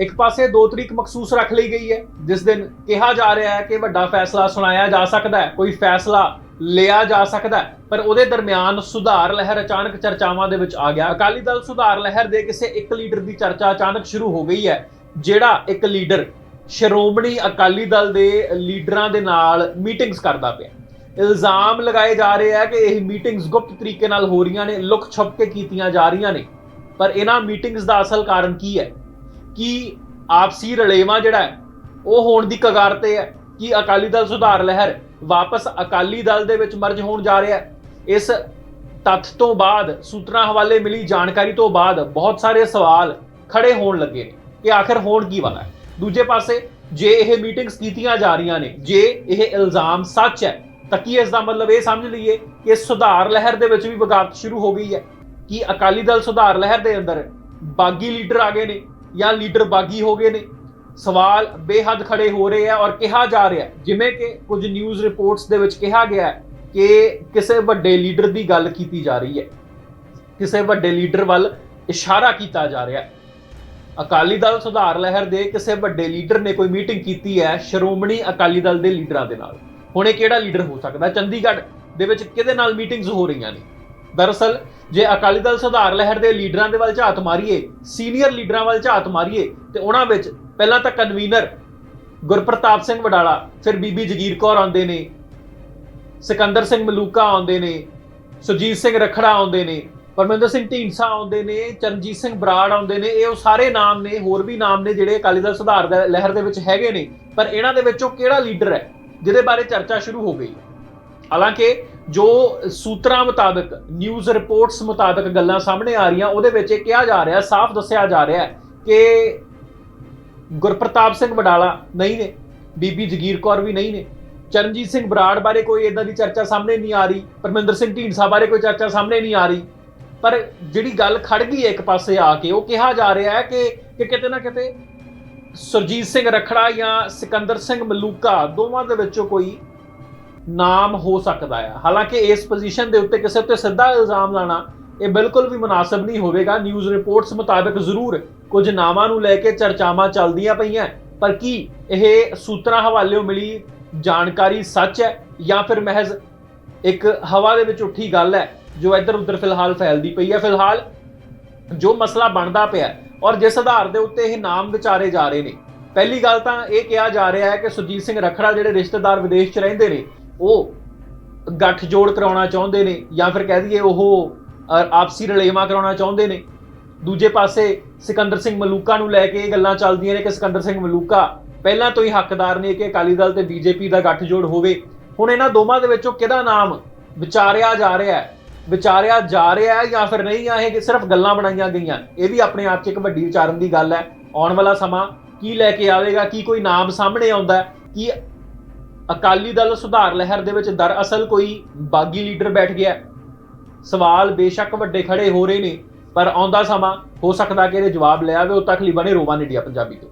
ਇੱਕ ਪਾਸੇ ਦੋ ਤਰੀਕ ਮਖਸੂਸ ਰੱਖ ਲਈ ਗਈ ਹੈ, ਜਿਸ ਦਿਨ ਕਿਹਾ ਜਾ ਰਿਹਾ ਹੈ ਕਿ ਵੱਡਾ ਫੈਸਲਾ ਸੁਣਾਇਆ ਜਾ ਸਕਦਾ ਹੈ, ਕੋਈ ਫੈਸਲਾ ਲਿਆ ਜਾ ਸਕਦਾ ਪਰ ਉਹਦੇ ਦਰਮਿਆਨ ਸੁਧਾਰ ਲਹਿਰ ਅਚਾਨਕ ਚਰਚਾਵਾਂ ਦੇ ਵਿੱਚ ਆ ਗਿਆ। ਅਕਾਲੀ ਦਲ ਸੁਧਾਰ ਲਹਿਰ ਦੇ ਕਿਸੇ ਇੱਕ ਲੀਡਰ ਦੀ ਚਰਚਾ ਅਚਾਨਕ ਸ਼ੁਰੂ ਹੋ ਗਈ ਹੈ, ਜਿਹੜਾ ਇੱਕ ਲੀਡਰ ਸ਼੍ਰੋਮਣੀ ਅਕਾਲੀ ਦਲ ਦੇ ਲੀਡਰਾਂ ਦੇ ਨਾਲ ਮੀਟਿੰਗਸ ਕਰਦਾ ਪਿਆ। ਇਲਜ਼ਾਮ ਲਗਾਏ ਜਾ ਰਹੇ ਆ ਕਿ ਇਹ ਮੀਟਿੰਗਸ ਗੁਪਤ ਤਰੀਕੇ ਨਾਲ ਹੋ ਰਹੀਆਂ ਨੇ ਲੁਕ ਛੁਪ ਕੇ ਕੀਤੀਆਂ ਜਾ ਰਹੀਆਂ ਨੇ, ਪਰ ਇਹਨਾਂ ਮੀਟਿੰਗਸ ਦਾ ਅਸਲ ਕਾਰਨ ਕੀ ਹੈ? ਕਿ ਆਪਸੀ ਰਲੇਵਾਂ ਜਿਹੜਾ ਹੈ, ਉਹ ਹੋਣ ਦੀ ਕਗਾਰ ਤੇ ਹੈ, ਕਿ ਅਕਾਲੀ ਦਲ ਸੁਧਾਰ ਲਹਿਰ ਵਾਪਸ ਅਕਾਲੀ ਦਲ ਦੇ ਵਿੱਚ ਮਰਜ ਹੋਣ ਜਾ ਰਿਹਾ ਹੈ? ਇਸ ਤੱਥ ਤੋਂ ਬਾਅਦ, ਸੂਤਰਾਂ ਹਵਾਲੇ ਮਿਲੀ ਜਾਣਕਾਰੀ ਤੋਂ ਬਾਅਦ ਬਹੁਤ ਸਾਰੇ ਸਵਾਲ ਖੜੇ ਹੋਣ ਲੱਗੇ ਨੇ ਕਿ ਆਖਰ ਹੋਣ ਕੀ ਵਾਲਾ ਹੈ? ਦੂਜੇ ਪਾਸੇ, ਜੇ ਇਹ ਮੀਟਿੰਗਸ ਕੀਤੀਆਂ ਜਾ ਰਹੀਆਂ ਨੇ, ਜੇ ਇਹ ਇਲਜ਼ਾਮ ਸੱਚ ਹੈ, ਤਾਂ ਕੀ ਇਸ ਦਾ ਮਤਲਬ ਇਹ ਸਮਝ ਲਈਏ ਕਿ ਸੁਧਾਰ ਲਹਿਰ ਦੇ ਵਿੱਚ ਵੀ ਬਗਾਵਤ ਸ਼ੁਰੂ ਹੋ ਗਈ ਹੈ? ਕਿ ਅਕਾਲੀ ਦਲ ਸੁਧਾਰ ਲਹਿਰ ਦੇ ਅੰਦਰ ਬਾਗੀ ਲੀਡਰ ਆ ਗਏ ਨੇ? ਜਾਂ ਲੀਡਰ ਬਾਗੀ ਹੋ ਗਏ ਨੇ, ਸਵਾਲ ਬੇਹੱਦ ਖੜੇ ਹੋ ਰਹੇ ਆ ਔਰ ਕਿਹਾ ਜਾ ਰਿਹਾ, ਜਿਵੇਂ ਕਿ ਕੁਝ ਨਿਊਜ਼ ਰਿਪੋਰਟਸ ਦੇ ਵਿੱਚ ਕਿਹਾ ਗਿਆ ਹੈ ਕਿ ਕਿਸੇ ਵੱਡੇ ਲੀਡਰ ਦੀ ਗੱਲ ਕੀਤੀ ਜਾ ਰਹੀ ਹੈ। ਕਿਸੇ ਵੱਡੇ ਲੀਡਰ ਵੱਲ ਇਸ਼ਾਰਾ ਕੀਤਾ ਜਾ ਰਿਹਾ ਹੈ। ਅਕਾਲੀ ਦਲ ਸੁਧਾਰ ਲਹਿਰ ਦੇ ਕਿਸੇ ਵੱਡੇ ਲੀਡਰ ਨੇ ਕੋਈ ਮੀਟਿੰਗ ਕੀਤੀ ਹੈ, ਸ਼੍ਰੋਮਣੀ ਅਕਾਲੀ ਦਲ ਦੇ ਲੀਡਰਾਂ ਦੇ ਨਾਲ। ਹੁਣ ਇਹ ਕਿਹੜਾ ਲੀਡਰ ਹੋ ਸਕਦਾ? ਚੰਡੀਗੜ੍ਹ ਦੇ ਵਿੱਚ ਕਿਹਦੇ ਨਾਲ ਮੀਟਿੰਗਸ ਹੋ ਰਹੀਆਂ ਨੇ? ਦਰਅਸਲ, ਜੇ ਅਕਾਲੀ ਦਲ ਸੁਧਾਰ ਲਹਿਰ ਦੇ ਲੀਡਰਾਂ ਦੇ ਵੱਲ ਝਾਤ ਮਾਰੀਏ, ਸੀਨੀਅਰ ਲੀਡਰਾਂ ਵੱਲ ਝਾਤ ਮਾਰੀਏ, ਤੇ ਉਹਨਾਂ ਵਿੱਚ ਪਹਿਲਾਂ ਤਾਂ ਕਨਵੀਨਰ ਗੁਰਪ੍ਰਤਾਪ ਸਿੰਘ ਵਡਾਲਾ, ਫਿਰ ਬੀਬੀ ਜਗੀਰ ਕੌਰ ਆਉਂਦੇ ਨੇ, ਸਿਕੰਦਰ ਸਿੰਘ ਮਲੂਕਾ ਆਉਂਦੇ ਨੇ ਸੁਜੀਤ ਸਿੰਘ ਰਖੜਾ ਆਉਂਦੇ ਨੇ, ਪਰਮਿੰਦਰ ਸਿੰਘ ਢੀਂਡਸਾ ਆਉਂਦੇ ਨੇ, ਚਰਨਜੀਤ ਸਿੰਘ ਬਰਾੜ ਆਉਂਦੇ ਨੇ, ਇਹ ਉਹ ਸਾਰੇ ਨਾਮ ਨੇ, ਹੋਰ ਵੀ ਨਾਮ ਨੇ ਜਿਹੜੇ ਅਕਾਲੀ ਦਲ ਸੁਧਾਰ ਦਾ ਲਹਿਰ ਦੇ ਵਿੱਚ ਹੈਗੇ ਨੇ, ਪਰ ਇਹਨਾਂ ਦੇ ਵਿੱਚੋਂ ਕਿਹੜਾ ਲੀਡਰ ਹੈ, ਜਿਹਦੇ ਬਾਰੇ ਚਰਚਾ ਸ਼ੁਰੂ ਹੋ ਗਈ? ਹਾਲਾਂਕਿ ਜੋ ਸੂਤਰਾਂ ਮੁਤਾਬਕ ਨਿਊਜ਼ ਰਿਪੋਰਟਸ ਮੁਤਾਬਕ ਗੱਲਾਂ ਸਾਹਮਣੇ ਆ ਰਹੀਆਂ, ਉਹਦੇ ਵਿੱਚ ਇਹ ਕਿਹਾ ਜਾ ਰਿਹਾ, ਸਾਫ਼ ਦੱਸਿਆ ਜਾ ਰਿਹਾ ਕਿ ਗੁਰਪ੍ਰਤਾਪ ਸਿੰਘ ਵਡਾਲਾ ਨਹੀਂ ਨੇ ਬੀਬੀ ਜਗੀਰ ਕੌਰ ਵੀ ਨਹੀਂ ਨੇ, ਚਰਨਜੀਤ ਸਿੰਘ ਬਰਾੜ ਬਾਰੇ ਕੋਈ ਇਦਾਂ ਦੀ ਚਰਚਾ ਸਾਹਮਣੇ ਨਹੀਂ ਆ ਰਹੀ, ਪਰਮਿੰਦਰ ਸਿੰਘ ਢੀਂਡਸਾ ਬਾਰੇ ਕੋਈ ਚਰਚਾ ਸਾਹਮਣੇ ਨਹੀਂ ਆ ਰਹੀ, ਪਰ ਜਿਹੜੀ ਗੱਲ ਖੜ ਗਈ ਹੈ ਇੱਕ ਪਾਸੇ ਆ ਕੇ, ਉਹ ਕਿਹਾ ਜਾ ਰਿਹਾ ਹੈ ਕਿ ਕਿ ਕਿਤੇ ਨਾ ਕਿਤੇ ਸੁਰਜੀਤ ਸਿੰਘ ਰਖੜਾ ਜਾਂ ਸਿਕੰਦਰ ਸਿੰਘ ਮਲੂਕਾ ਦੋਵਾਂ ਦੇ ਵਿੱਚੋਂ ਕੋਈ ਨਾਮ ਹੋ ਸਕਦਾ ਹੈ ਹਾਲਾਂਕਿ ਇਸ ਪੋਜੀਸ਼ਨ ਦੇ ਉੱਤੇ ਕਿਸੇ ਉੱਤੇ ਸਿੱਧਾ ਇਲਜ਼ਾਮ ਲਾਣਾ ਇਹ ਬਿਲਕੁਲ ਵੀ ਮੁਨਾਸਬ ਨਹੀਂ ਹੋਵੇਗਾ। ਨਿਊਜ਼ ਰਿਪੋਰਟਸ ਮੁਤਾਬਕ ਜ਼ਰੂਰ ਕੁਝ ਨਾਵਾਂ ਨੂੰ ਲੈ ਕੇ ਚਰਚਾਵਾਂ ਚੱਲਦੀਆਂ ਪਈਆਂ। ਪਰ ਕੀ ਇਹ ਸੂਤਰਾਂ ਹਵਾਲਿਓਂ ਮਿਲੀ ਜਾਣਕਾਰੀ ਸੱਚ ਹੈ ਜਾਂ ਫਿਰ ਮਹਿਜ਼ ਇੱਕ ਹਵਾ ਦੇ ਵਿੱਚ ਉੱਠੀ ਗੱਲ ਹੈ ਜੋ ਇੱਧਰ ਉੱਧਰ ਫਿਲਹਾਲ ਫੈਲਦੀ ਪਈ ਹੈ? ਫਿਲਹਾਲ ਜੋ ਮਸਲਾ ਬਣਦਾ ਪਿਆ ਔਰ ਜਿਸ ਆਧਾਰ ਦੇ ਉੱਤੇ ਇਹ ਨਾਮ ਵਿਚਾਰੇ ਜਾ ਰਹੇ ਨੇ। ਪਹਿਲੀ ਗੱਲ ਤਾਂ ਇਹ ਕਿਹਾ ਜਾ ਰਿਹਾ ਹੈ ਕਿ ਸੁਜੀਤ ਸਿੰਘ ਰਖੜਾ ਜਿਹੜੇ ਰਿਸ਼ਤੇਦਾਰ ਵਿਦੇਸ਼ 'ਚ ਰਹਿੰਦੇ ਨੇ ਉਹ ਗੱਠਜੋੜ ਕਰਾਉਣਾ ਚਾਹੁੰਦੇ ਨੇ ਜਾਂ ਫਿਰ ਕਹਿ ਦਈਏ ਉਹ ਆਪਸੀ ਰਲੇਵਾਂ ਕਰਾਉਣਾ ਚਾਹੁੰਦੇ ਨੇ। ਦੂਜੇ ਪਾਸੇ ਸਿਕੰਦਰ ਸਿੰਘ ਮਲੂਕਾ ਨੂੰ ਲੈ ਕੇ ਇਹ ਗੱਲਾਂ ਚੱਲਦੀਆਂ ਨੇ ਕਿ ਸਿਕੰਦਰ ਸਿੰਘ ਮਲੂਕਾ ਪਹਿਲਾਂ ਤੋਂ ਹੀ ਹੱਕਦਾਰ ਨੇ ਕਿ ਅਕਾਲੀ ਦਲ ਤੇ ਬੀਜੇਪੀ ਦਾ ਗੱਠਜੋੜ ਹੋਵੇ। ਹੁਣ ਇਹਨਾਂ ਦੋਵਾਂ ਦੇ ਵਿੱਚੋਂ ਕਿਹਦਾ ਨਾਮ ਵਿਚਾਰਿਆ ਜਾ ਰਿਹਾ ਹੈ? ਵਿਚਾਰਿਆ ਜਾ ਰਿਹਾ ਹੈ ਜਾਂ ਫਿਰ ਨਹੀਂ ਆ ਇਹ ਕਿ ਸਿਰਫ ਗੱਲਾਂ ਬਣਾਈਆਂ ਗਈਆਂ? ਇਹ ਵੀ ਆਪਣੇ ਆਪ 'ਚ ਇੱਕ ਵੱਡੀ ਵਿਚਾਰਨ ਦੀ ਗੱਲ ਹੈ। ਆਉਣ ਵਾਲਾ ਸਮਾਂ ਕੀ ਲੈ ਕੇ ਆਵੇਗਾ? ਕੀ ਕੋਈ ਨਾਮ ਸਾਹਮਣੇ ਆਉਂਦਾ ਕੀ ਅਕਾਲੀ ਦਲ ਸੁਧਾਰ ਲਹਿਰ ਦੇ ਵਿੱਚ ਦਰਅਸਲ ਕੋਈ ਬਾਗੀ ਲੀਡਰ ਬੈਠ ਗਿਆ ਸਵਾਲ ਬੇਸ਼ੱਕ ਵੱਡੇ ਖੜੇ ਹੋ ਰਹੇ ਨੇ, ਪਰ ਆਉਂਦਾ ਸਮਾਂ ਹੋ ਸਕਦਾ ਕਿ ਇਹਦੇ ਜਵਾਬ ਲੈ ਆਵੇ, ਉਹ ਤੱਕ ਲਈ ਬਣੇ ਰੋਵਾਨ ਇੰਡੀਆ ਪੰਜਾਬੀ ਤੋਂ।